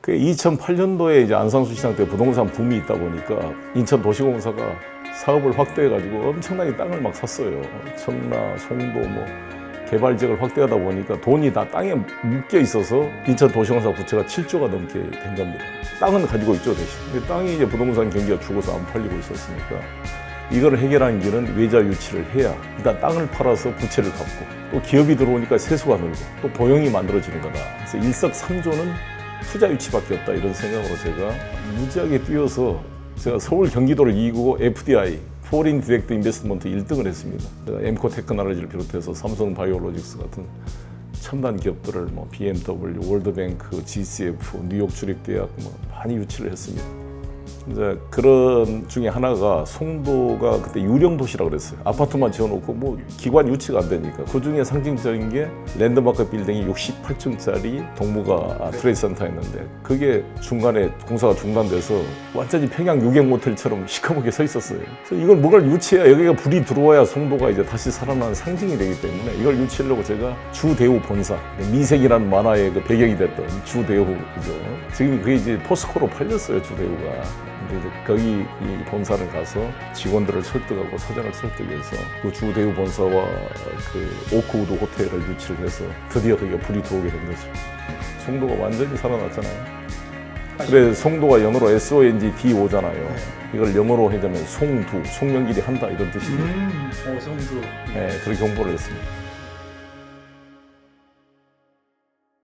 그 2008년도에 이제 안상수 시장 때 부동산 붐이 있다 보니까 인천 도시공사가 사업을 확대해가지고 엄청나게 땅을 막 샀어요. 청라, 송도 뭐 개발 지역을 확대하다 보니까 돈이 다 땅에 묶여 있어서 인천 도시공사 부채가 7조가 넘게 된 겁니다. 땅은 가지고 있죠 대신. 근데 땅이 이제 부동산 경기가 죽어서 안 팔리고 있었으니까 이걸 해결하는 길은 외자 유치를 해야 일단 땅을 팔아서 부채를 갚고 또 기업이 들어오니까 세수가 늘고 또 고용이 만들어지는 거다. 그래서 일석삼조는 투자 유치밖에 없다 이런 생각으로 제가 무지하게 뛰어서 제가 서울 경기도를 이기고 FDI 포린 디렉트 인베스트먼트 1등을 했습니다. 엠코 테크놀로지를 비롯해서 삼성 바이오로직스 같은 첨단 기업들을 뭐 BMW, 월드뱅크, GCF, 뉴욕 주립대학 뭐 많이 유치를 했습니다. 이제 그런 중에 하나가 송도가 그때 유령 도시라 그랬어요. 아파트만 지어놓고 뭐 기관 유치가 안 되니까 그 중에 상징적인 게 랜드마크 빌딩이 68층짜리 동무가 트레이드 센터였는데 그게 중간에 공사가 중단돼서 완전히 평양 유경 모텔처럼 시커멓게 서 있었어요. 그래서 이걸 뭔가를 유치해야 여기가 불이 들어와야 송도가 이제 다시 살아나는 상징이 되기 때문에 이걸 유치하려고 제가 주대우 본사 미색이라는 만화의 그 배경이 됐던 주대우 그죠. 지금 그게 이제 포스코로 팔렸어요 주대우가. 이제 거기 이 본사를 가서 직원들을 설득하고 사장을 설득해서 그 주대우 본사와 그 오크우드 호텔을 유치를 해서 드디어 거기가 불이 들어오게 된 거죠. 송도가 완전히 살아났잖아요. 그래 송도가 영어로 S-O-N-G-D-O잖아요. 이걸 영어로 하자면 송두, 송명길이 한다 이런 뜻이에요. 음, 어, 성도. 네, 그렇게 공부를 했습니다.